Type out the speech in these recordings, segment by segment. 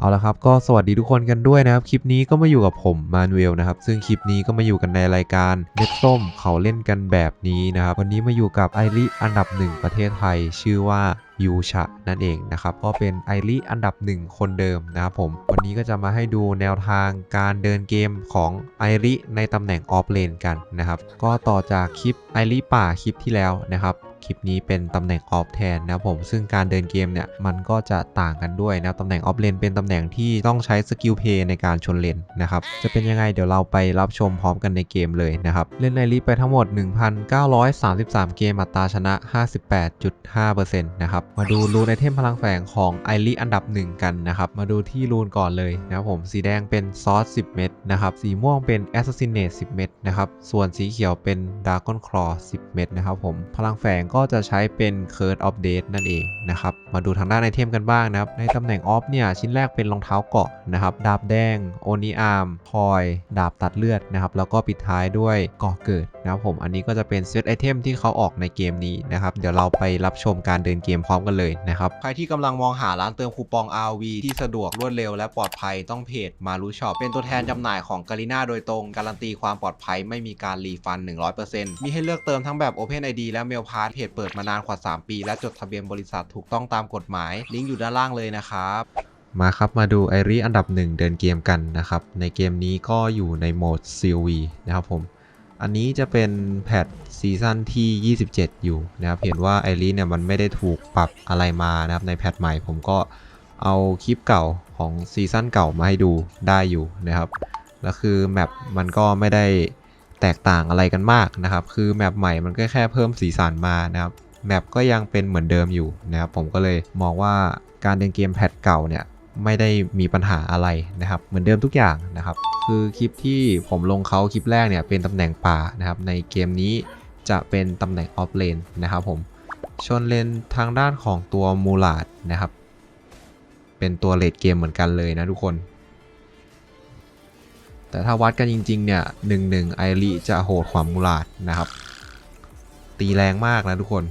เอาละครับก็สวัสดีทุกคนกันด้วยนะครับ คลิปนี้ก็มาอยู่กับผมมานูเอลนะครับ ซึ่งคลิปนี้ก็มาอยู่กันในรายการเม็ดส้มเขาเล่นกันแบบนี้นะครับ วันนี้มาอยู่กับไอริอันดับหนึ่งประเทศไทย ชื่อว่ายูชะนั่นเองนะครับ ก็เป็นไอริอันดับหนึ่งคนเดิมนะครับผม วันนี้ก็จะมาให้ดูแนวทางการเดินเกมของไอริในตำแหน่งออฟเลนกันนะครับ ก็ต่อจากคลิปไอริป่าคลิปที่แล้วนะครับ คลิปนี้เป็นตำแหน่งออฟแทนนะครับผมซึ่งการเดินเกมเนี่ยมันก็จะต่างกันด้วยนะครับตำแหน่งออฟเลนเป็นตำแหน่งที่ต้องใช้สกิลเพย์ในการชนเลนนะครับจะเป็นยังไงเดี๋ยวเราไปรับชมพร้อมกันในเกมเลยนะครับเล่นในลีไปทั้งหมด 1,933 เกมอัตราชนะ 58.5%นะครับมาดูรูนไอเทมพลังแฝงของไอรีอันดับ 1 กันนะครับมาดูที่รูนก่อนเลยนะครับผมสีแดงเป็นซอส10 เม็ดนะครับสีม่วงเป็นแอสซัสซินเนต10 เม็ดนะครับส่วนสีเขียวเป็นดาร์กอนคลอ10 เม็ดนะครับผมพลังแฝงก็จะใช้เป็น Curse of Death นั่นเองนะครับ มาดูทางด้านไอเทมกันบ้างนะครับ ในตำแหน่งออฟเนี่ย ชิ้นแรกเป็นรองเท้าเกาะนะครับ ดาบแดง โอนิอาร์ม คอย ดาบตัดเลือดนะครับ แล้วก็ปิดท้ายด้วยเกาะเกิดนะครับผมอันนี้ก็จะเป็นเซตไอเทมที่เขาออกในเกมนี้นะครับ เดี๋ยวเราไปรับชมการเดินเกมพร้อมกันเลยนะครับ ใครที่กำลังมองหาร้านเติมคูปอง RV ที่สะดวกรวดเร็วและปลอดภัยต้องเพจมารูช็อปเป็นตัวแทนจำหน่ายของกาลิน่าโดยตรง การันตีความปลอดภัยไม่มีการรีฟัน 100%มีให้เลือกเติมทั้งแบบ Open ID และ Mail Pass เพจเปิดมานานกว่า 3 ปี และจดทะเบียนบริษัทถูกต้องตามกฎหมาย ลิงก์อยู่ด้านล่างเลยนะครับมาครับมาดูไอรีอันดับหนึ่งเดินเกมกันนะครับในเกมนี้ก็อยู่ในโหมด COV นะครับผม อันนี้จะเป็นแพทซีซั่นที่ 27 อยู่นะครับ เห็นว่าไอรีเนี่ยมันไม่ได้ถูกปรับอะไรมานะครับในแพทใหม่ผมก็เอาคลิปเก่าของซีซั่นเก่ามาให้ดูได้อยู่นะครับ แล้วคือแมปมันก็ไม่ได้แตกต่างอะไรกันมากนะครับ คือแมปใหม่มันก็แค่เพิ่มสีสันมานะครับ แมปก็ยังเป็นเหมือนเดิมอยู่นะครับ ผมก็เลยมองว่าการเดินเกมแพทเก่าเนี่ย ไม่ได้มีปัญหาอะไรนะครับ เหมือนเดิมทุกอย่างนะครับ คือคลิปที่ผมลงเขาคลิปแรกเนี่ยเป็นตำแหน่งป่านะครับ ในเกมนี้จะเป็นตำแหน่งออฟเลนนะครับผมชนเลนทางด้านของตัวมูลาดนะครับ เป็นตัวเลดเกมเหมือนกันเลยนะทุกคน แต่ถ้าวัดกันจริง ๆ เนี่ยหนึ่งหนึ่งไอริจะโหดกว่ามูลาดนะครับ ตีแรงมากนะทุกคน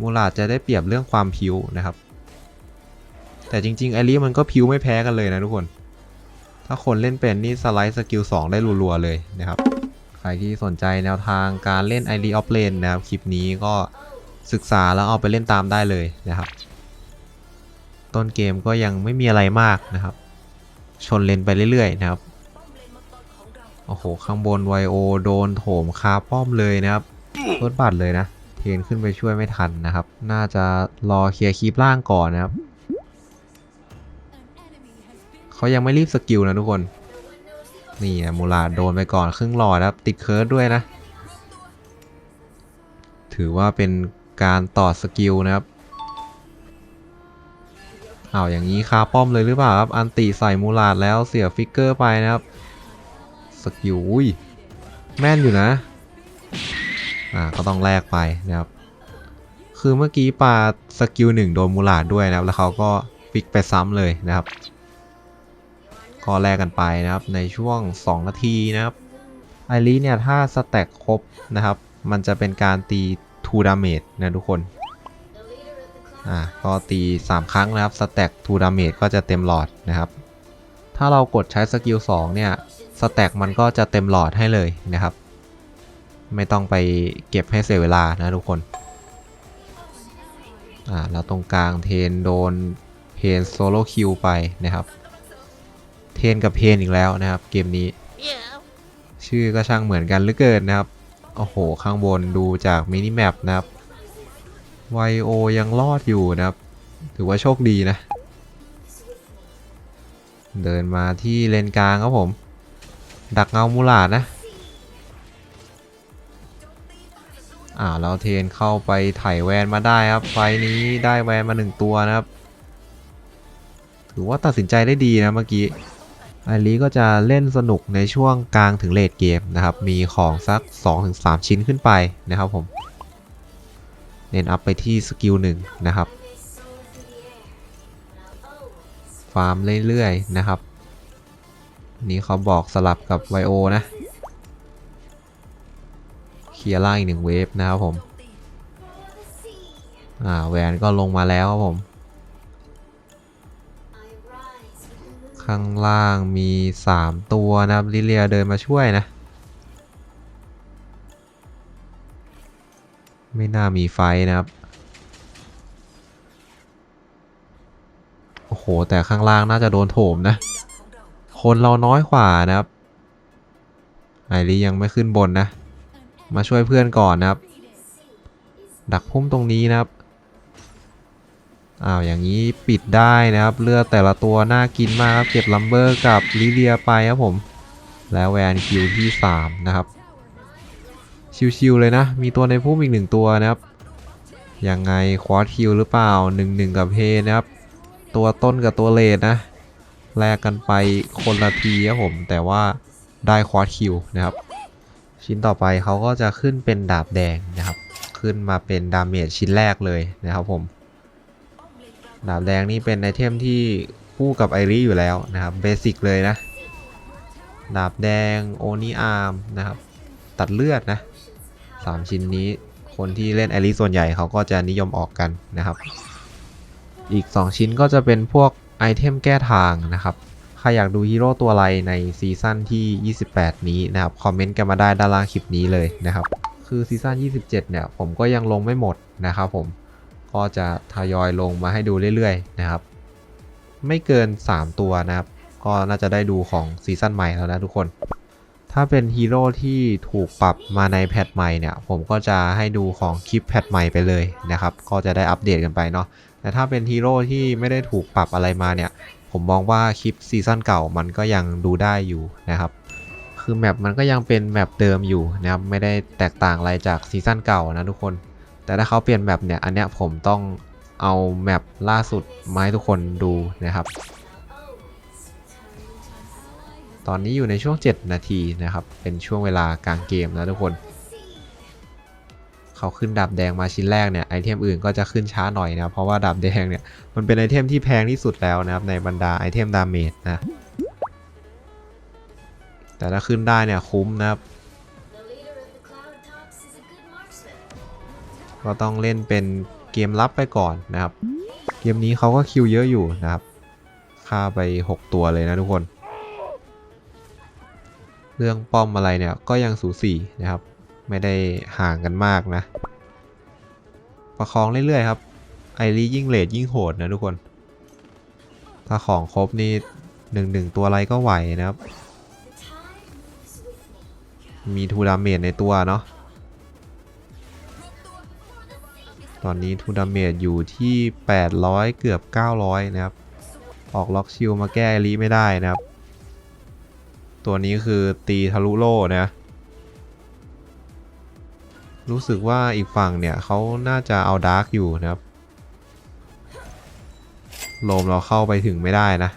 มูลาดจะได้เปรียบเรื่องความพิ้วนะครับ แต่จริงๆไอริมันก็พิวไม่แพ้กันเลยนะทุกคน ถ้าคนเล่นเป็นนี่สไลด์สกิล2ได้รัวๆเลยนะครับ ใครที่สนใจแนวทางการเล่นไอรีออฟเลนนะครับ คลิปนี้ก็ศึกษาแล้วเอาไปเล่นตามได้เลยนะครับ ต้นเกมก็ยังไม่มีอะไรมากนะครับ ชนเลนไปเรื่อยๆนะครับ โอ้โห ข้างบนไวโอโดนโถมคาป้อมเลยนะครับรถบัตรเลยนะเทนขึ้นไปช่วยไม่ทันนะครับ น่าจะรอเคลียร์คีปล่างก่อนนะครับ เขายังไม่รีบสกิลนะทุกคน นี่นะมูลาดโดนไปก่อนครึ่งหลอดครับ ติดเคิร์ดด้วยนะ ถือว่าเป็นการต่อสกิลนะครับอ้าวอย่างนี้คาป้อมเลยหรือเปล่าครับ อันติใส่มูลาดแล้วเสียฟิกเกอร์ไปนะครับ สกิลอุ้ยแม่นอยู่นะ อ่า ก็ต้องแลกไปนะครับ คือเมื่อกี้ปาสกิลหนึ่งโดนมูลาดด้วยนะครับ แล้วเขาก็ฟิกไปซ้ำเลยนะครับ ก็แลกกันไปนะครับในช่วง 2 นาทีนะครับไอรีเนี่ยถ้าสแต็กครบนะครับ มันจะเป็นการตี2ดาเมจนะทุกคนอ่าก็ตี 3 ครั้งนะครับสแต็ก2ดาเมจก็จะเต็มหลอดนะครับ ถ้าเรากดใช้สกิล2เนี่ยสแต็กมันก็จะเต็มหลอดให้เลยนะครับ ไม่ต้องไปเก็บให้เสียเวลานะทุกคนอ่าแล้วตรงกลางเทนโดนเพนโซโลคิวไปนะครับ เทนกับเพนอีกแล้วนะครับ เกมนี้ ชื่อก็ช่างเหมือนกันเหลือเกินนะครับโอ้โห ข้างบนดูจากมินิแมปนะครับไวโอยังรอดอยู่นะครับ ถือว่าโชคดีนะ เดินมาที่เลนกลางครับผม ดักเงามูลาดนะอ่าแล้วเทนเข้าไปไถแวนมาได้ครับ ไฟนี้ได้แวนมาหนึ่งตัวนะครับ ถือว่าตัดสินใจได้ดีนะเมื่อกี้ ไอรีก็จะเล่นสนุกในช่วงกลางถึงเลดเกมนะครับ มีของสัก 2-3 ชิ้นขึ้นไปนะครับผม เน้นอัพไปที่สกิลหนึ่งนะครับ ฟาร์มเรื่อยๆนะครับ นี่เขาบอกสลับกับไวโอนะ เคลียร์ล่างอีกหนึ่งเวฟนะครับผม อ่าแวนก็ลงมาแล้วครับผม ข้างล่างมี3ตัวนะครับลิเลียเดินมาช่วยนะ ไม่น่ามีไฟนะครับ โอ้โห แต่ข้างล่างน่าจะโดนโถมนะ คนเราน้อยกว่านะครับไอรียังไม่ขึ้นบนนะ มาช่วยเพื่อนก่อนนะครับ ดักพุ่มตรงนี้นะครับ อ้าวอย่างนี้ปิดได้นะครับ เลือดแต่ละตัวน่ากินมากครับเก็บลัมเบอร์กับลิเลียไปครับผม แล้วแวนคิวที่ 3 นะครับ ชิวๆเลยนะ มีตัวในพุ่มอีกหนึ่งตัวนะครับยังไงควอตคิวหรือเปล่า 1-1 กับเพนะครับ ตัวต้นกับตัวเลดนะแลกกันไปคนละทีครับผม แต่ว่าได้ควอตคิวนะครับ ชิ้นต่อไปเขาก็จะขึ้นเป็นดาบแดงนะครับ ขึ้นมาเป็นดาเมจชิ้นแรกเลยนะครับผม ดาบแดงนี่เป็นไอเทมที่คู่กับไอริอยู่แล้วนะครับเบสิกเลยนะ ดาบแดงโอนิอาร์มนะครับ ตัดเลือดนะ3ชิ้นนี้คนที่เล่นไอริส่วนใหญ่เขาก็จะนิยมออกกันนะครับ อีก 2 ชิ้นก็จะเป็นพวกไอเทมแก้ทางนะครับ ใครอยากดูฮีโร่ตัวอะไรในซีซั่นที่ 28 นี้นะครับ คอมเมนต์กันมาได้ด้านล่างคลิปนี้เลยนะครับ คือซีซั่น27 เนี่ย ผมก็ยังลงไม่หมดนะครับผม ก็จะทยอยลงมาให้ดูเรื่อยๆนะครับ ไม่เกิน 3 ตัวนะครับ ก็น่าจะได้ดูของซีซั่นใหม่แล้วนะทุกคน ถ้าเป็นฮีโร่ที่ถูกปรับมาในแพทใหม่เนี่ย ผมก็จะให้ดูของคลิปแพทใหม่ไปเลยนะครับ ก็จะได้อัปเดตกันไปเนาะ แต่ถ้าเป็นฮีโร่ที่ไม่ได้ถูกปรับอะไรมาเนี่ย ผมมองว่าคลิปซีซั่นเก่ามันก็ยังดูได้อยู่นะครับคือแมปมันก็ยังเป็นแมปเดิมอยู่นะครับไม่ได้แตกต่างอะไรจากซีซั่นเก่านะทุกคน แต่ถ้าเขาเปลี่ยนแมปเนี่ย อันเนี้ยผมต้องเอาแมปล่าสุดมาให้ทุกคนดูนะครับ ตอนนี้อยู่ในช่วง 7 นาทีนะครับ เป็นช่วงเวลากลางเกมนะทุกคน เขาขึ้นดาบแดงมาชิ้นแรกเนี่ยไอเทมอื่นก็จะขึ้นช้าหน่อยนะเพราะว่าดาบแดงเนี่ยมันเป็นไอเทมที่แพงที่สุดแล้วนะครับในบรรดาไอเทมดาเมจนะแต่ถ้าขึ้นได้เนี่ยคุ้มนะครับ ก็ต้องเล่นเป็นเกมลับไปก่อนนะครับ เกมนี้เขาก็คิวเยอะอยู่นะครับฆ่าไป 6 ตัวเลยนะทุกคน เรื่องป้อมอะไรเนี่ยก็ยังสูสีนะครับ ไม่ได้ห่างกันมากนะ ประคองเรื่อยๆครับ ไอรียิ่งเลดยิ่งโหดนะทุกคน ถ้าของครบนี่หนึ่งหนึ่งตัวอะไรก็ไหวนะครับ มีทูดาเมจในตัวเนาะ ตอนนี้ทูดาเมจอยู่ที่ 800 เกือบ 900 นะครับ ออกล็อกชิลมาแก้ไอรีไม่ได้นะครับ ตัวนี้คือตีทะลุโล่นะ รู้สึกว่าอีกฝั่งเนี่ยเขาน่าจะเอาดาร์กอยู่นะครับ โลมเราเข้าไปถึงไม่ได้นะ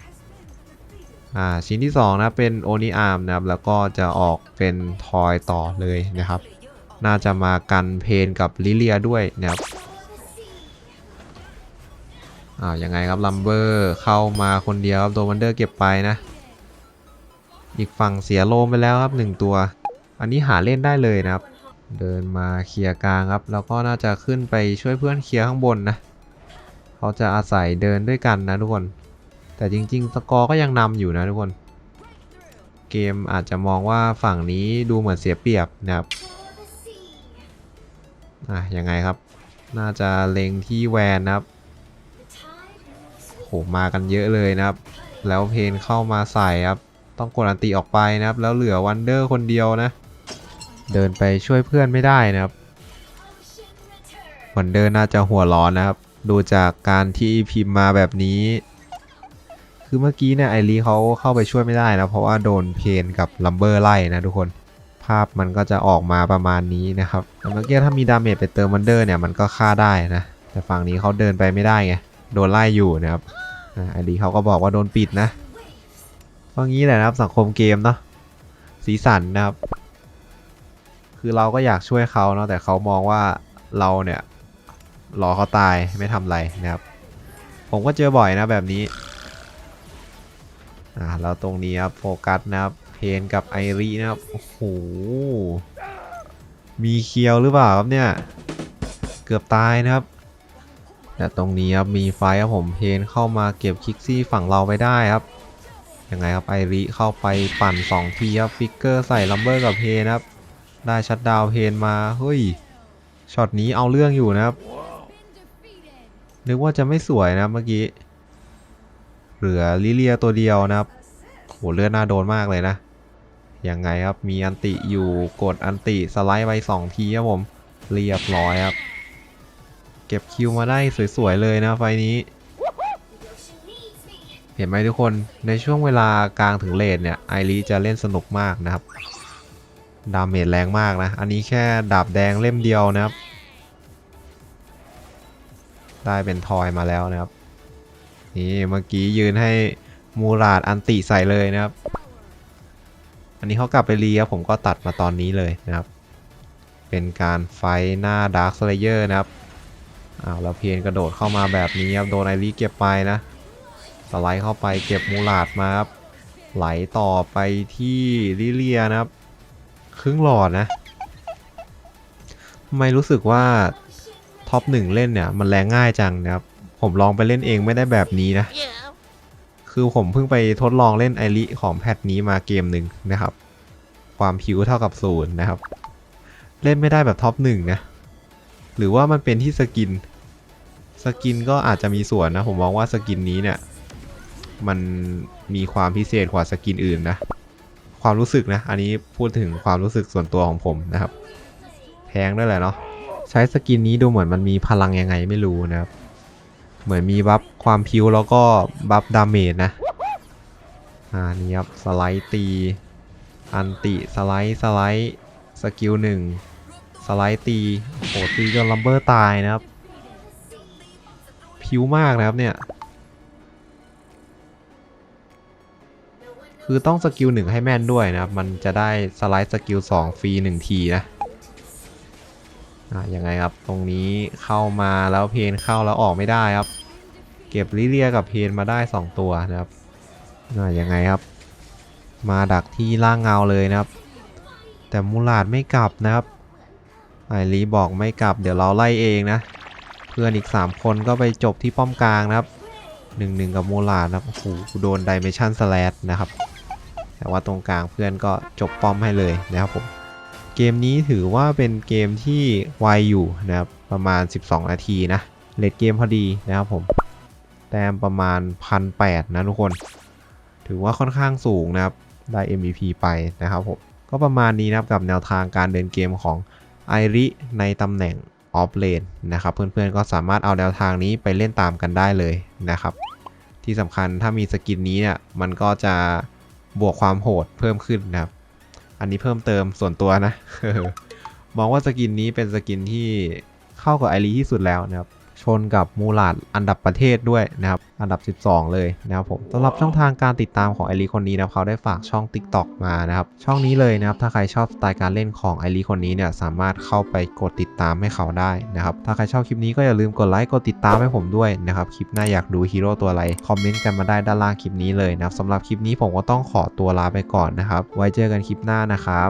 อ่าชิ้นที่ 2 นะเป็นโอนิอาร์มนะครับ แล้วก็จะออกเป็นทอยต่อเลยนะครับน่าจะมากันเพนกับลิเลียด้วยนะครับ อ่ายังไงครับลัมเบอร์เข้ามาคนเดียวครับโดวันเดอร์เก็บไปนะ อีกฝั่งเสียโลมไปแล้วครับหนึ่งตัว อันนี้หาเล่นได้เลยนะครับ เดินมาเคลียร์กลางครับ แล้วก็น่าจะขึ้นไปช่วยเพื่อนเคลียร์ข้างบนนะ เขาจะอาศัยเดินด้วยกันนะทุกคน แต่จริงๆ สกอร์ก็ยังนำอยู่นะทุกคน เกมอาจจะมองว่าฝั่งนี้ดูเหมือนเสียเปรียบนะครับอะยังไงครับ น่าจะเล็งที่แวนนะครับ หมากันเยอะเลยนะครับ แล้วเพนเข้ามาใส่ครับ ต้องกดอันติออกไปนะครับ แล้วเหลือวันเดอร์คนเดียวนะ เดินไปช่วยเพื่อนไม่ได้นะครับ วันเดอร์น่าจะหัวร้อนนะครับ ดูจากการที่พิมพ์มาแบบนี้ คือเมื่อกี้เนี่ยไอรีเขาเข้าไปช่วยไม่ได้นะ เพราะว่าโดนเพนกับลัมเบอร์ไล่นะทุกคนภาพมันก็จะออกมาประมาณนี้นะครับแต่เมื่อกี้ถ้ามีดาเมจไปเติมวันเดอร์เนี่ยมันก็ฆ่าได้นะ แต่ฝั่งนี้เขาเดินไปไม่ได้ไง โดนไล่อยู่นะครับอ่าไอรีเขาก็บอกว่าโดนปิดนะเพรางี้แหละนะครับสังคมเกมเนาะสีสันนะครับ คือเราก็อยากช่วยเขาเนาะแต่เขามองว่าเราเนี่ยรอเขาตายไม่ทำอะไรนะครับ ผมก็เจอบ่อยนะแบบนี้อ่าแล้วตรงนี้ครับโฟกัสนะครับเพนกับไอรีนะครับโอ้โหมีเคียวหรือเปล่าครับเนี่ย เกือบตายนะครับ แต่ตรงนี้ครับมีไฟครับผมเพนเข้ามาเก็บคิกซี่ฝั่งเราไปได้ครับยังไงครับไอริเข้าไปปั่น2ทีครับฟิกเกอร์ใส่ลัมเบอร์กับเพนครับได้ชัดดาวเพนมาเฮ้ยช็อตนี้เอาเรื่องอยู่นะครับนึกว่าจะไม่สวยนะเมื่อกี้เหลือลิเลียตัวเดียวนะครับโหเลือดน่าโดนมากเลยนะยังไงครับมีอันติอยู่กดอันติสไลด์ไป2ทีครับผมเรียบร้อยครับ เก็บคิวมาได้สวยๆเลยนะไฟนี้ เห็นไหมทุกคนในช่วงเวลากลางถึงเลทเนี่ยไอรีจะเล่นสนุกมากนะครับ ดาเมจแรงมากนะ อันนี้แค่ดาบแดงเล่มเดียวนะครับ ได้เป็นทอยมาแล้วนะครับ นี่เมื่อกี้ยืนให้มูราดอันติใส่เลยนะครับ อันนี้เขากลับไปรีครับผมก็ตัดมาตอนนี้เลยนะครับ เป็นการไฟหน้าดาร์คสเลเยอร์นะครับ อ้าวแล้วเพียนกระโดดเข้ามาแบบนี้ครับโดนไอรีเก็บไปนะ สไลด์เข้าไปเก็บมูลาดมาครับไหลต่อไปที่ลิเลียนะครับ ครึ่งหลอดนะไม่รู้สึกว่าท็อปหนึ่งเล่นเนี่ยมันแรงง่ายจังนะครับ ผมลองไปเล่นเองไม่ได้แบบนี้นะ คือผมเพิ่งไปทดลองเล่นไอริของแพทนี้มาเกมหนึ่งนะครับ ความผิวเท่ากับศูนย์นะครับ เล่นไม่ได้แบบท็อปหนึ่งนะ หรือว่ามันเป็นที่สกิน สกินก็อาจจะมีส่วนนะ ผมมองว่าสกินนี้เนี่ย มันมีความพิเศษกว่าสกินอื่นนะ ความรู้สึกนะ อันนี้พูดถึงความรู้สึกส่วนตัวของผมนะครับ แพงด้วยแหละเนาะ ใช้สกินนี้ดูเหมือนมันมีพลังยังไงไม่รู้นะครับ เหมือนมีบัฟความพิวแล้วก็บัฟดาเมจนะ อ่านี่ครับสไลด์ตี อันติสไลด์สไลด์สกิลหนึ่ง ไลด์ตีโอ้ตีจนลัมเบอร์ตายนะครับพิวมากนะครับเนี่ย คือต้องสกิลหนึ่งให้แม่นด้วยนะครับ มันจะได้สไลด์สกิลสองฟรีหนึ่งทีนะอ่ายังไงครับตรงนี้เข้ามาแล้วเพนเข้าแล้วออกไม่ได้ครับ เก็บลิเลียกับเพนมาได้ 2 ตัวนะครับอ่ายังไงครับ มาดักที่ล่างเงาเลยนะครับ แต่มูลาดไม่กลับนะครับ ไอรีบอกไม่กลับเดี๋ยวเราไล่เองนะ เพื่อนอีก 3 คนก็ไปจบที่ป้อมกลางนะครับหนึ่งหนึ่งกับโมลานะครับโอ้โหโดนดิเมชันสแลดนะครับ แต่ว่าตรงกลางเพื่อนก็จบป้อมให้เลยนะครับผมเกมนี้ถือว่าเป็นเกมที่ไวอยู่นะครับประมาณ 12 นาทีนะเลดเกมพอดีนะครับผมแต้มประมาณ 1,800 นะทุกคน ถือว่าค่อนข้างสูงนะครับ ได้ MVP ไปนะครับผม ก็ประมาณนี้นะครับกับแนวทางการเดินเกมของ ไอริในตำแหน่งออฟเลนนะครับ เพื่อนๆก็สามารถเอาแนวทางนี้ไปเล่นตามกันได้เลยนะครับ ที่สำคัญถ้ามีสกินนี้เนี่ยมันก็จะบวกความโหดเพิ่มขึ้นนะครับ อันนี้เพิ่มเติมส่วนตัวนะ มองว่าสกินนี้เป็นสกินที่เข้ากับไอรีที่สุดแล้วนะครับ ชนกับมูลาดอันดับประเทศด้วยนะครับอันดับ 12 เลยนะครับผมสำหรับช่องทางการติดตามของไอรีคนนี้นะครับเขาได้ฝากช่อง TikTok มานะครับช่องนี้เลยนะครับถ้าใครชอบสไตล์การเล่นของไอรีคนนี้เนี่ยสามารถเข้าไปกดติดตามให้เขาได้นะครับถ้าใครชอบคลิปนี้ก็อย่าลืมกดไลค์กดติดตามให้ผมด้วยนะครับคลิปหน้าอยากดูฮีโร่ตัวอะไรคอมเมนต์กันมาได้ด้านล่างคลิปนี้เลยนะครับสำหรับคลิปนี้ผมก็ต้องขอตัวลาไปก่อนนะครับไว้เจอกันคลิปหน้านะครับ